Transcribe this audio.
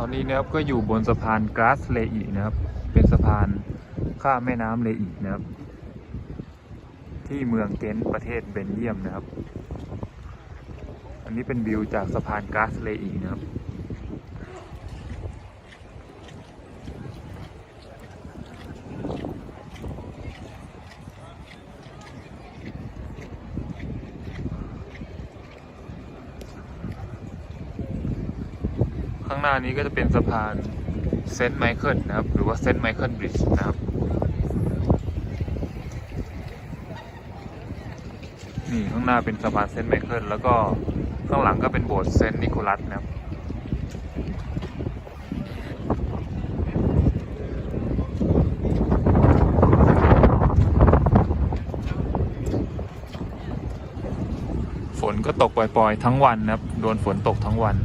อนนี้นะครับก็อยู่บนสะพานกราสเลอีนะครับ เป็นสะพานข้ามแม่น้ำเลอีนะครับ ที่เมืองเกนประเทศเบนเยียมนะครับ อันนี้เป็นวิวจากสะพานกราสเลอีนะครับ ข้างหน้านี้ก็จะเป็นสะพานเซนต์ไมเคิลนะครับ หรือว่าเซนต์ไมเคิลบริดจ์นะครับ นี่ข้างหน้าเป็นสะพานเซนต์ไมเคิลแล้วก็ข้างหลังก็เป็นโบสถ์เซนต์นิโคลัสนะครับฝนก็ตกปล่อยๆ ทั้งวันนะครับ โดนฝนตกทั้งวัน